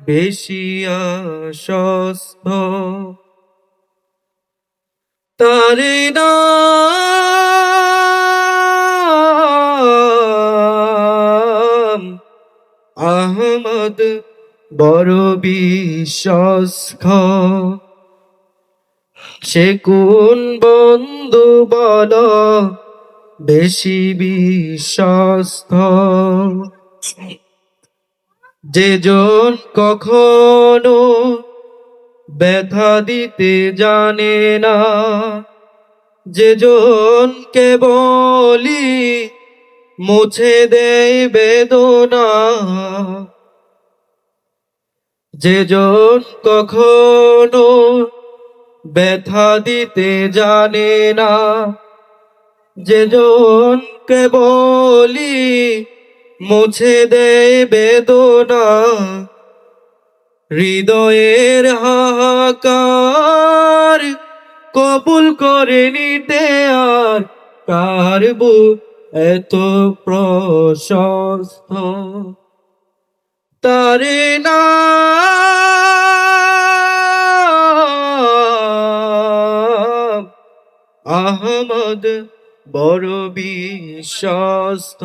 বেশি তারে নাম আহমদ বড় বিশ্বস্ত। সে কোন বন্ধু বল বেশি বিশ্বস্ত? যেজন কখনো ব্যথা দিতে জানে না যেজন কেবলি মুছে দেয় বেদনা যেজন কখনো ব্যথা দিতে জানে না যেজন কেবলি মুছে দেয় বেদনা। হৃদয়ের হাহাকার কবুল করে নিতে আর কার এত প্রশস্ত? তারে নাম আহমদ বড় বিশ্বস্ত।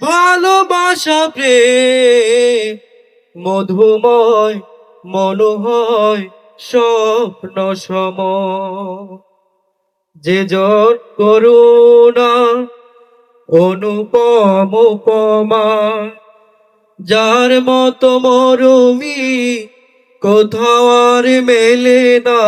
ভালোবাসা, প্রেম, মধুময়, মনোহয়, স্বপ্ন সম। যে জন করুণা, অনুপম উপমা, যার মতো মরুমি কোথাও আর মেলে না।